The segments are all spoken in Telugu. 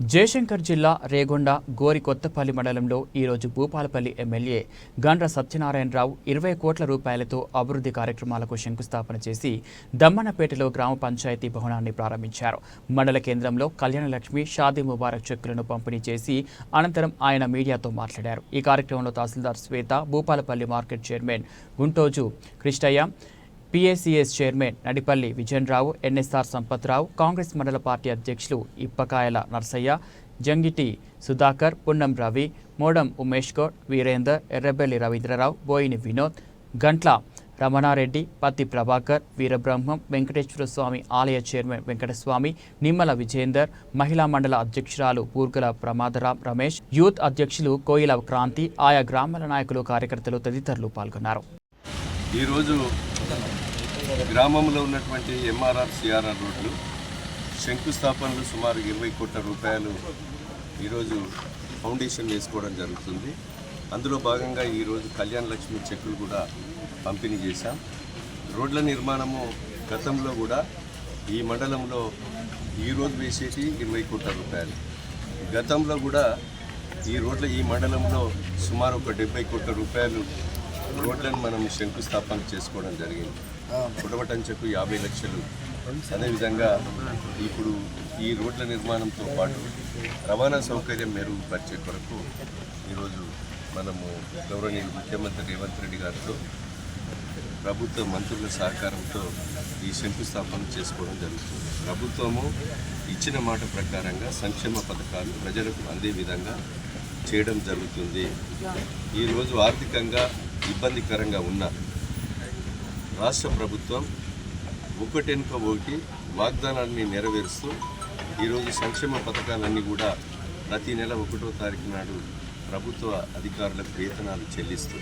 జయశంకర్ జిల్లా రేగొండ గోరి కొత్తపల్లి మండలంలో ఈరోజు భూపాలపల్లి ఎమ్మెల్యే గండ్ర సత్యనారాయణరావు ఇరవై కోట్ల రూపాయలతో అభివృద్ధి కార్యక్రమాలకు శంకుస్థాపన చేసి దమ్మనపేటలో గ్రామ పంచాయతీ భవనాన్ని ప్రారంభించారు. మండల కేంద్రంలో కళ్యాణలక్ష్మి షాదీ ముబారక్ చెక్కులను పంపిణీ చేసి అనంతరం ఆయన మీడియాతో మాట్లాడారు. ఈ కార్యక్రమంలో తహసీల్దార్ Shweta Bhupalpally market chairman Guntoju Krishnaiah PSCS chairman Nadipalli Vijayanarao NSR Sampathrao Congress mandal party అధ్యక్షులు ఇప్పకాయల నర్సయ్య జంగిటి సుధాకర్ పున్నం రవి మోడం ఉమేష్ గౌడ్ వీరేందర్ ఎర్రబెల్లి రవీంద్రరావు బోయిని వినోద్ గంట్ల రమణారెడ్డి పత్తి ప్రభాకర్ వీరబ్రహ్మం వెంకటేశ్వర స్వామి ఆలయ చైర్మన్ వెంకటస్వామి నిమ్మల విజేందర్ మహిళా మండల అధ్యక్షురాలు పూర్గల ప్రమాదరాం రమేష్ యూత్ అధ్యక్షులు కోయిల క్రాంతి ఆయా గ్రామాల నాయకులు కార్యకర్తలు తదితరులు పాల్గొన్నారు. ఈరోజు గ్రామంలో ఉన్నటువంటి ఎంఆర్ఆర్ సిఆర్ఆర్ రోడ్లు శంకుస్థాపనలు సుమారు ఇరవై కోట్ల రూపాయలు ఈరోజు ఫౌండేషన్ వేసుకోవడం జరుగుతుంది. అందులో భాగంగా ఈరోజు కళ్యాణ లక్ష్మి చెక్కులు కూడా పంపిణీ చేశాం. రోడ్ల నిర్మాణము గతంలో కూడా ఈ మండలంలో ఈరోజు వేసేటి ఇరవై కోట్ల రూపాయలు. గతంలో కూడా ఈ రోడ్ల ఈ మండలంలో సుమారు ఒక డెబ్బై కోట్ల రూపాయలు రోడ్లను మనం శంకుస్థాపన చేసుకోవడం జరిగింది. పుటమటం చెక్కు యాభై లక్షలు. అదేవిధంగా ఇప్పుడు ఈ రోడ్ల నిర్మాణంతో పాటు రవాణా సౌకర్యం మెరుగుపరిచే కొరకు ఈరోజు మనము గౌరవనీయులు ముఖ్యమంత్రి రేవంత్ రెడ్డి గారితో ప్రభుత్వ మంత్రుల సహకారంతో ఈ శంకుస్థాపన చేసుకోవడం జరుగుతుంది. ప్రభుత్వము ఇచ్చిన మాట ప్రకారంగా సంక్షేమ పథకాలు ప్రజలకు అందే విధంగా చేయడం జరుగుతుంది. ఈరోజు ఆర్థికంగా ఇబ్బందికరంగా ఉన్న రాష్ట్ర ప్రభుత్వం ఒకటెనుక ఒకటి వాగ్దానాన్ని నెరవేరుస్తూ ఈరోజు సంక్షేమ పథకాలన్నీ కూడా ప్రతి నెల ఒకటో తారీఖు నాడు ప్రభుత్వ అధికారులకు వేతనాలు చెల్లిస్తూ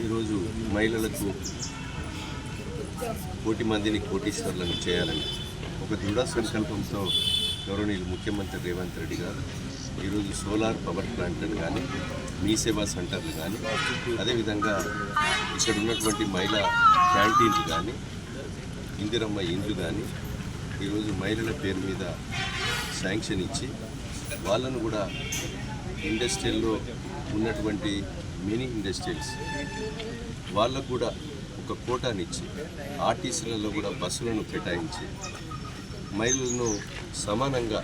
ఈరోజు మహిళలకు కోటి మందిని కోటీశ్వర్లను చేయాలని ఒక దృఢ సంకల్పంతో గౌరవనీయులు ముఖ్యమంత్రి రేవంత్ రెడ్డి గారు ఈరోజు సోలార్ పవర్ ప్లాంట్లను కానీ మీ సేవా సెంటర్లు కానీ అదేవిధంగా ఇక్కడ ఉన్నటువంటి మహిళా క్యాంటీన్లు కానీ ఇందిరమ్మ ఇండ్లు కానీ ఈరోజు మహిళల పేరు మీద శాంక్షన్ ఇచ్చి వాళ్ళను కూడా ఇండస్ట్రియల్లో ఉన్నటువంటి మినీ ఇండస్ట్రియల్స్ వాళ్ళకు కూడా ఒక కోటానిచ్చి ఆర్టీసీలలో కూడా బస్సులను కేటాయించి మహిళలను సమానంగా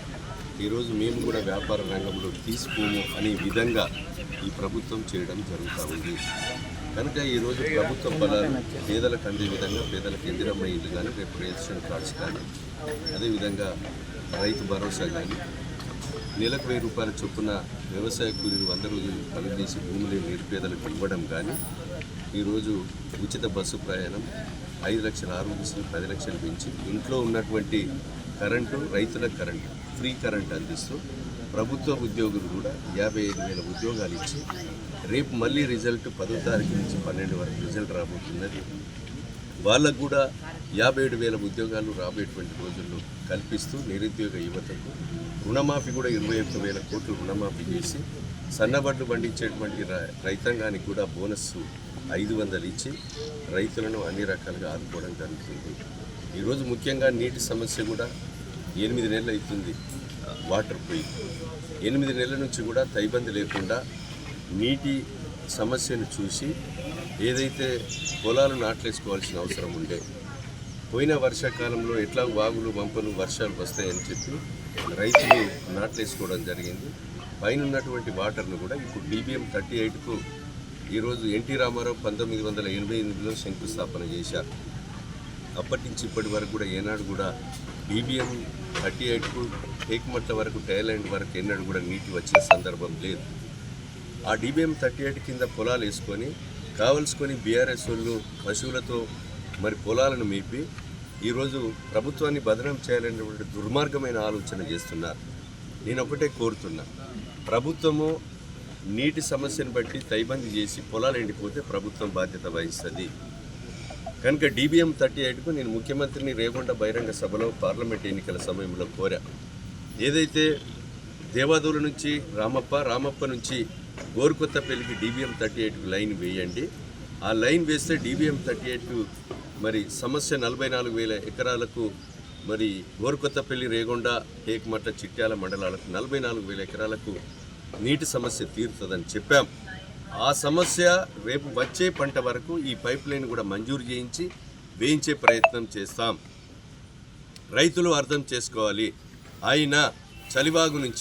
ఈరోజు మేము కూడా వ్యాపార రంగంలో తీసుకోము అనే విధంగా ఈ ప్రభుత్వం చేయడం జరుగుతూ ఉంది. కనుక ఈరోజు ప్రభుత్వ బలాలు పేదలకు అందే విధంగా పేదలకు ఎదురమ్మ ఇల్లు కానీ రేపు రేషన్ కార్డ్స్ కానీ అదేవిధంగా రైతు భరోసా కానీ నెలకు వెయ్యి రూపాయల చొప్పున వ్యవసాయ కూలీలు వంద రోజులు పనిచేసి భూములు నిరుపేదలకు ఇవ్వడం కానీ ఈరోజు ఉచిత బస్సు ప్రయాణం ఐదు లక్షల ఆరోగ్యశ్రీ పది లక్షలు పెంచి ఇంట్లో ఉన్నటువంటి కరెంటు రైతుల కరెంటు ఫ్రీ కరెంట్ అందిస్తూ ప్రభుత్వ ఉద్యోగులు కూడా యాభై ఐదు వేల ఉద్యోగాలు ఇచ్చి రేపు మళ్ళీ రిజల్ట్ పదో తారీఖు నుంచి పన్నెండు వరకు రిజల్ట్ రాబోతున్నది. వాళ్ళకు కూడా యాభై ఏడు వేల ఉద్యోగాలు రాబోయేటువంటి రోజుల్లో కల్పిస్తూ నిరుద్యోగ యువతకు రుణమాఫీ కూడా ఇరవై ఒక్క వేల కోట్లు రుణమాఫీ చేసి సన్నబడ్లు పండించేటువంటి రైతాంగానికి కూడా బోనస్ ఐదు వందలు ఇచ్చి రైతులను అన్ని రకాలుగా ఆదుకోవడం జరుగుతుంది. ఈరోజు ముఖ్యంగా నీటి సమస్య కూడా ఎనిమిది నెలలు అవుతుంది వాటర్ పోయి. ఎనిమిది నెలల నుంచి కూడా తైబంది లేకుండా నీటి సమస్యను చూసి ఏదైతే పొలాలు నాట్లేసుకోవాల్సిన అవసరం ఉండే పోయిన వర్షాకాలంలో ఎట్లా వాగులు వంపలు వర్షాలు వస్తాయని చెప్పి రైతులు నాట్లేసుకోవడం జరిగింది. పైన ఉన్నటువంటి వాటర్ను కూడా ఇప్పుడు డీబీఎం థర్టీ ఎయిట్కు ఈరోజు ఎన్టీ రామారావు పంతొమ్మిది వందల ఎనభై ఎనిమిదిలో శంకుస్థాపన చేశారు. అప్పటి నుంచి ఇప్పటి వరకు కూడా ఏనాడు కూడా డీబీఎం థర్టీ ఎయిట్కు టేక్మట్ల వరకు టైలాండ్ వరకు ఏనాడు కూడా నీటి వచ్చిన సందర్భం లేదు. ఆ డీబీఎం థర్టీ ఎయిట్ కింద పొలాలు వేసుకొని కావలసుకొని బీఆర్ఎస్ వాళ్ళు పశువులతో మరి పొలాలను మేపి ఈరోజు ప్రభుత్వాన్ని బదనం చేయాలనేటువంటి దుర్మార్గమైన ఆలోచన చేస్తున్నారు. నేను ఒకటే కోరుతున్నా. ప్రభుత్వము నీటి సమస్యను బట్టి తైబంది చేసి పొలాలు ఎండిపోతే ప్రభుత్వం బాధ్యత వహిస్తుంది. కనుక డీబీఎం థర్టీ ఎయిట్కు నేను ముఖ్యమంత్రిని రేగొండ బహిరంగ సభలో పార్లమెంట్ ఎన్నికల సమయంలో కోరా. ఏదైతే దేవాదుల నుంచి రామప్ప రామప్ప నుంచి గోరుకొత్తపల్లికి డీబీఎం థర్టీ ఎయిట్కు లైన్ వేయండి. ఆ లైన్ వేస్తే డీబీఎం థర్టీ ఎయిట్ మరి సమస్య నలభై నాలుగు వేల ఎకరాలకు మరి గోరుకొత్తపల్లి రేగొండ టేకుమట్ల చిట్యాల మండలాలకు నలభై నాలుగు వేల ఎకరాలకు నీటి సమస్య తీరుతుందని చెప్పాం. ఆ సమస్య రేపు వచ్చే పంట వరకు ఈ పైప్ లైన్ కూడా మంజూరు చేయించి వేయించే ప్రయత్నం చేస్తాం. రైతులు అర్థం చేసుకోవాలి. ఆయన చలివాగు నుంచి